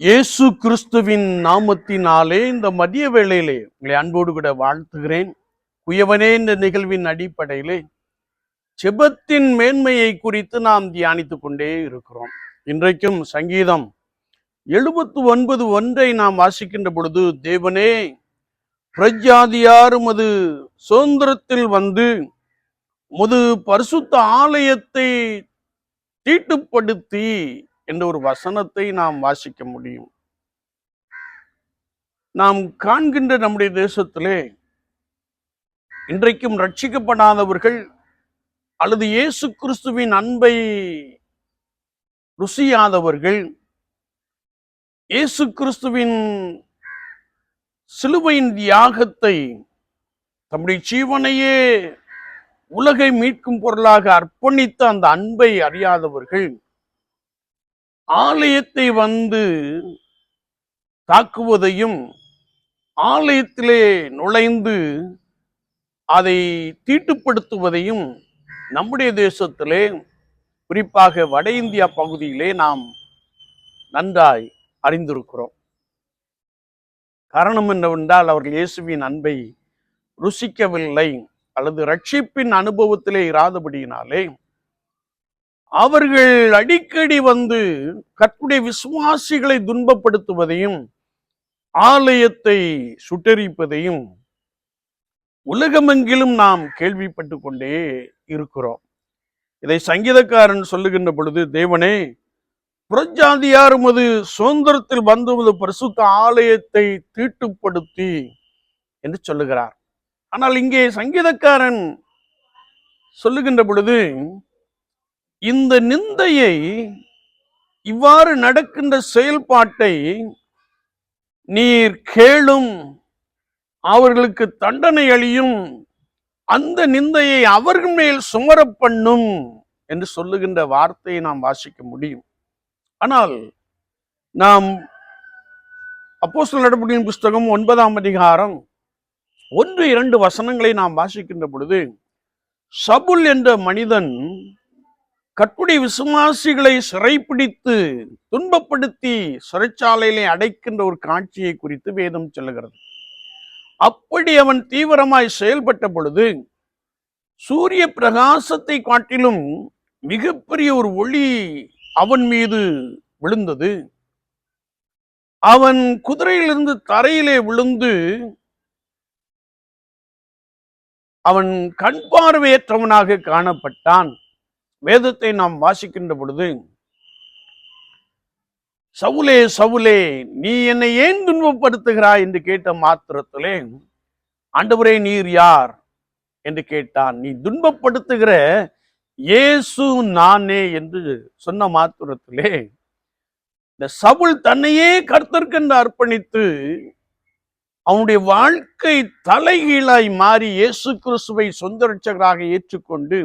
இயேசு கிறிஸ்துவின் நாமத்தினாலே இந்த மதிய வேளையிலே உங்களை அன்போடு கூட வாழ்த்துகிறேன். குயவனே இந்த நிகழ்வின் அடிப்படையிலே செபத்தின் மேன்மையை குறித்து நாம் தியானித்து கொண்டே இருக்கிறோம். இன்றைக்கும் சங்கீதம் எழுபத்து ஒன்பது ஒன்றை நாம் வாசிக்கின்ற பொழுது தேவனே பிரஜாதியாரும் மது சுதந்திரத்தில் வந்து முது பரிசுத்த ஆலயத்தை தீட்டுப்படுத்தி என்ற ஒரு வசனத்தை நாம் வாசிக்க முடியும். நாம் காண்கின்ற நம்முடைய தேசத்திலே இன்றைக்கும் ரட்சிக்கப்படாதவர்கள் அல்லது இயேசு கிறிஸ்துவின் அன்பை ருசியாதவர்கள் இயேசு கிறிஸ்துவின் சிலுவையின் தியாகத்தை தம்முடைய ஜீவனையே உலகை மீட்கும் பொருளாக அர்ப்பணித்த அந்த அன்பை அறியாதவர்கள் ஆலயத்தை வந்து தாக்குவதையும் ஆலயத்திலே நுழைந்து அதை தீட்டுப்படுத்துவதையும் நம்முடைய தேசத்திலே குறிப்பாக வட இந்தியா பகுதியிலே நாம் நன்றாய் அறிந்திருக்கிறோம். காரணம் என்னவென்றால் அவர்கள் இயேசுவின் அன்பை ருசிக்கவில்லை அல்லது ரட்சிப்பின் அனுபவத்திலே இராதபடியினாலே அவர்கள் அடிக்கடி வந்து கற்புடைய விசுவாசிகளை துன்பப்படுத்துவதையும் ஆலயத்தை சுட்டரிப்பதையும் உலகமெங்கிலும் நாம் கேள்விப்பட்டு கொண்டே இருக்கிறோம். இதை சங்கீதக்காரன் சொல்லுகின்ற பொழுது தேவனே புறஜாதியார் உமது சுதந்திரத்தில் வந்து உமது பரிசுத்த ஆலயத்தை தீட்டுப்படுத்தி என்று சொல்லுகிறார். ஆனால் இங்கே சங்கீதக்காரன் சொல்லுகின்ற பொழுது இந்த நிந்தையை இவ்வாறு நடக்கின்ற செயல்பாட்டை நீர் கேளும். அவர்களுக்கு தண்டனை அளியும். அந்த நிந்தையை அவர்கள் மேல் சுமர பண்ணும் என்று சொல்லுகின்ற வார்த்தையை நாம் வாசிக்க முடியும். ஆனால் நாம் அப்போஸ்தலர் நடவடிக்கையின் புஸ்தகம் ஒன்பதாம் அதிகாரம் ஒன்று இரண்டு வசனங்களை நாம் வாசிக்கின்ற பொழுது சபுல் என்ற மனிதன் கற்புடைய விசுவாசிகளை சிறைப்பிடித்து துன்பப்படுத்தி சிறைச்சாலையிலே அடைக்கின்ற ஒரு காட்சியை குறித்து வேதம் சொல்லுகிறது. அப்படி அவன் தீவிரமாய் செயல்பட்ட பொழுது சூரிய பிரகாசத்தை காட்டிலும் மிகப்பெரிய ஒரு ஒளி அவன் மீது விழுந்தது. அவன் குதிரையிலிருந்து தரையிலே விழுந்து அவன் கண் பார்வையற்றவனாக காணப்பட்டான். வேதத்தை நாம் வாசிக்கின்ற பொழுது சவுலே சவுலே நீ என்னை ஏன் துன்பப்படுத்துகிறாய்? என்று கேட்ட மாத்திரத்திலே ஆண்டவரே நீர் யார்? என்று கேட்டான். நீ துன்பப்படுத்துகிற இயேசு நானே என்று சொன்ன மாத்திரத்திலே இந்த சவுல் தன்னையே கர்த்தர்க்கென்று அர்ப்பணித்து அவனுடைய வாழ்க்கை தலைகீழாய் மாறி இயேசு கிறிஸ்துவை சொந்த ரட்சகராக ஏற்றுக்கொண்டு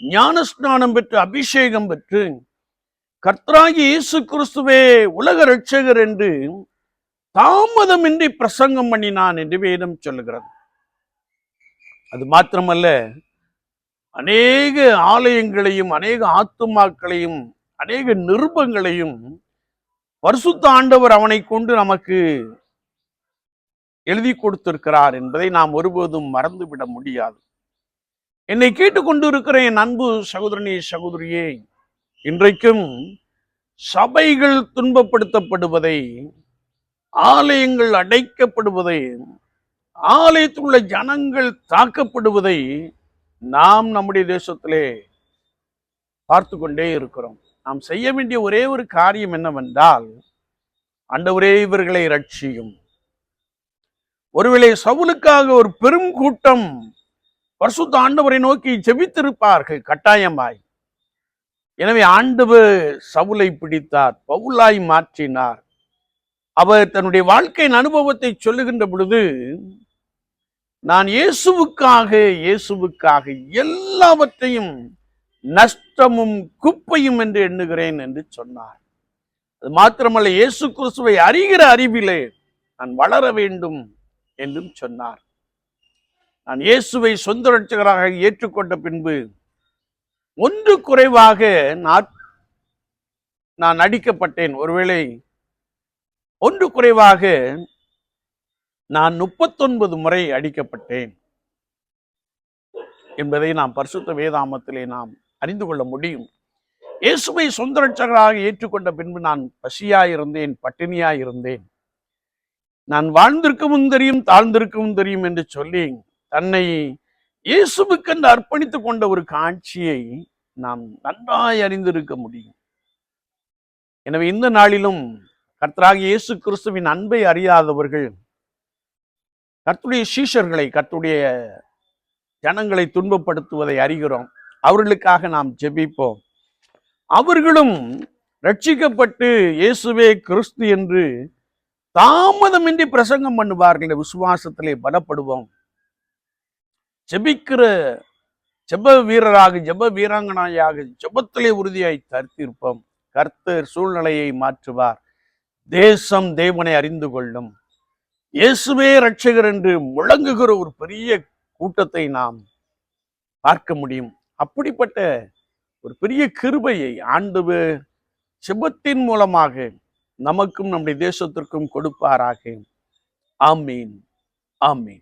ஞானஸ்நானம் பெற்று அபிஷேகம் பெற்று கர்த்தராகி இயேசு கிறிஸ்துவே உலக ரட்சகர் என்று தாமதமின்றி பிரசங்கம் பண்ணினான் என்று வேதம் சொல்லுகிறது. அது மாத்திரமல்ல அநேக ஆலயங்களையும் அநேக ஆத்துமாக்களையும் அநேக நிருபங்களையும் பரிசுத்த ஆண்டவர் அவனை கொண்டு நமக்கு எழுதி கொடுத்திருக்கிறார் என்பதை நாம் ஒருபோதும் மறந்துவிட முடியாது. என்னை கேட்டுக்கொண்டிருக்கிற என் அன்பு சகோதரனே சகோதரியே இன்றைக்கும் சபைகள் துன்பப்படுத்தப்படுவதை ஆலயங்கள் அடைக்கப்படுவதை ஆலயத்தில் உள்ள ஜனங்கள் தாக்கப்படுவதை நாம் நம்முடைய தேசத்திலே பார்த்து கொண்டே இருக்கிறோம். நாம் செய்ய வேண்டிய ஒரே ஒரு காரியம் என்னவென்றால் அண்டவரே இவர்களை ரட்சியும் ஒருவேளை சவுலுக்காக ஒரு பெரும் கூட்டம் பரிசுத்த ஆண்டவரை நோக்கி ஜெபித்திருப்பார்கள் கட்டாயமாய். எனவே ஆண்டவர் சவுலை பிடித்தார் பவுலாய் மாற்றினார். அவர் தன்னுடைய வாழ்க்கையின் அனுபவத்தை சொல்லுகின்ற பொழுது நான் இயேசுவுக்காக இயேசுவுக்காக எல்லாவற்றையும் நஷ்டமும் குப்பையும் என்று எண்ணுகிறேன் என்று சொன்னார். அது மாத்திரமல்ல இயேசு கிறிஸ்துவை அறிகிற அறிவிலே நான் வளர வேண்டும் என்றும் சொன்னார். நான் இயேசுவை சொந்த ரட்சகராக ஏற்றுக்கொண்ட பின்பு ஒன்று குறைவாக நான் நான் அடிக்கப்பட்டேன். ஒருவேளை ஒன்று குறைவாக நான் முப்பத்தொன்பது முறை அடிக்கப்பட்டேன் என்பதை நாம் பரிசுத்த வேதாமத்திலே நாம் அறிந்து கொள்ள முடியும். இயேசுவை சொந்த ரட்சகராக ஏற்றுக்கொண்ட பின்பு நான் பசியாயிருந்தேன் பட்டினியாயிருந்தேன். நான் வாழ்ந்திருக்கவும் தெரியும் தாழ்ந்திருக்கவும் தெரியும் என்று சொல்லி தன்னை இயேசுவுக்கென்று அர்ப்பணித்துக் கொண்ட ஒரு காட்சியை நாம் நன்றாய் அறிந்திருக்க முடியும். எனவே இந்த நாளிலும் கர்த்தராக இயேசு கிறிஸ்துவின் அன்பை அறியாதவர்கள் கர்த்துடைய சீஷர்களை கர்த்துடைய ஜனங்களை துன்பப்படுத்துவதை அறிகிறோம். அவர்களுக்காக நாம் ஜெபிப்போம். அவர்களும் ரட்சிக்கப்பட்டு இயேசுவே கிறிஸ்து என்று தாமதமின்றி பிரசங்கம் பண்ணுவார்கள் இந்த விசுவாசத்திலே பலப்படுவோம். ஜெபிக்கிற ஜெப வீரராக ஜெப வீராங்கனாயாக ஜெபத்திலே உறுதியாய் தரித்திருப்போம். கர்த்தர் சூழ்நிலையை மாற்றுவார். தேசம் தேவனை அறிந்து கொள்ளும். இயேசுவே ரட்சகர் என்று முழங்குகிற ஒரு பெரிய கூட்டத்தை நாம் பார்க்க முடியும். அப்படிப்பட்ட ஒரு பெரிய கிருபையை ஆண்டு செபத்தின் மூலமாக நமக்கும் நம்முடைய தேசத்திற்கும் கொடுப்பாராக. ஆமீன். ஆமீன்.